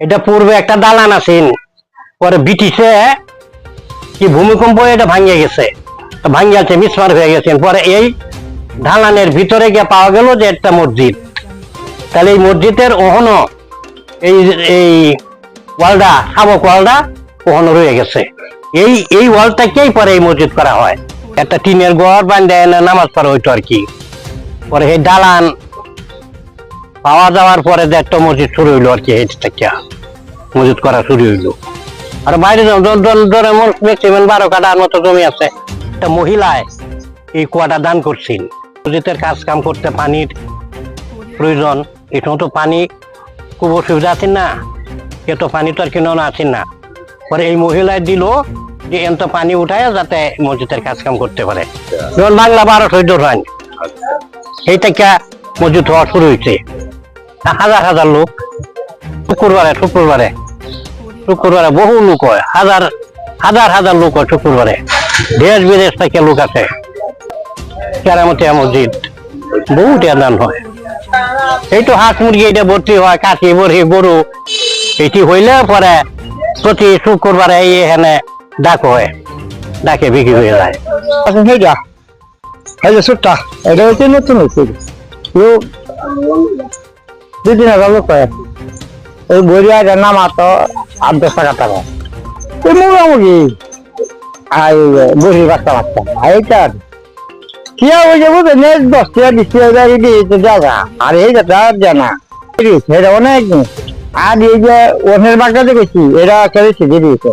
এটা পূর্বে একটা দালান আছেন পরে ব্রিটিশে কি ভূমিকম্প এটা ভাঙিয়ে গেছে। তো ভাঙিয়ে আছে মিসমার হয়ে গেছেন, পরে এই দালানের ভিতরে গিয়ে পাওয়া গেল যে একটা মসজিদ। তাহলে এই মসজিদের ওহনো, এই এই ওয়ালটা, শাবক ওয়ালটা ওহনো রয়ে গেছে। এই এই ওয়ালটাকেই পরে এই মসজিদ করা হয়। একটা টিনের ঘর বান্ধে নামাজ পড়া হইতো আর কি। পরে এই দালান পাওয়া যাওয়ার পরে যে একটা মসজিদ শুরু হইল আর কি এই থেকে মসজিদ করা শুরু হইল। আর বাইরে ধরে ম্যাক্সিমাম বারো কাটার মতো জমি আছে। একটা মহিলায় এই কুয়াটা দান করছেন মসজিদের কাজ কাম করতে পানির প্রয়োজন। এখানে তো পানি খুব অসুবিধা আছেন না? এ তো পানি তো আর কিনে আছেন না? পরে এই মহিলায় দিল যে এত পানি উঠায় যাতে মসজিদের কাজ কাম করতে পারে। যেমন বাংলা বারো চোদ্দ রান এই থেকে মসজিদ হওয়া শুরু হয়েছে হাজার হাজার লোক শুক্রবারে শুক্রবারে। শুক্রবারে বহু লোক হয়। হাজার হাজার হাজার লোক হয় শুক্রবারে। দেশ বিদেশ থেকে লোক আছে কেরামতিয়া মসজিদ বহু দান হয়। এই তো হাঁস মুরগি এটা ভর্তি হয়, কাশি বড়ি গরু। এটি হইলে পরে প্রতি শুক্রবারে এই এখানে ডাক হয়। ডাকে বিক্রি হয়ে যায়। এখন সেইটা এই যে এটা হচ্ছে নতুন হয়েছে আগে লোক হয় এই আগে নামা তো আট দশ টাকা টাকা এই মোটামুটি আর বড়ি বাচ্চা বাচ্চা। আর এইটা হয়ে যাব দশ টাকা বিশ টাকা দিয়েছে জায়গা আর এই যেটা জানা এটা অনেক আর এই যে ওনের বাগটা দেখেছি এরা কেড়েছে দিয়েছে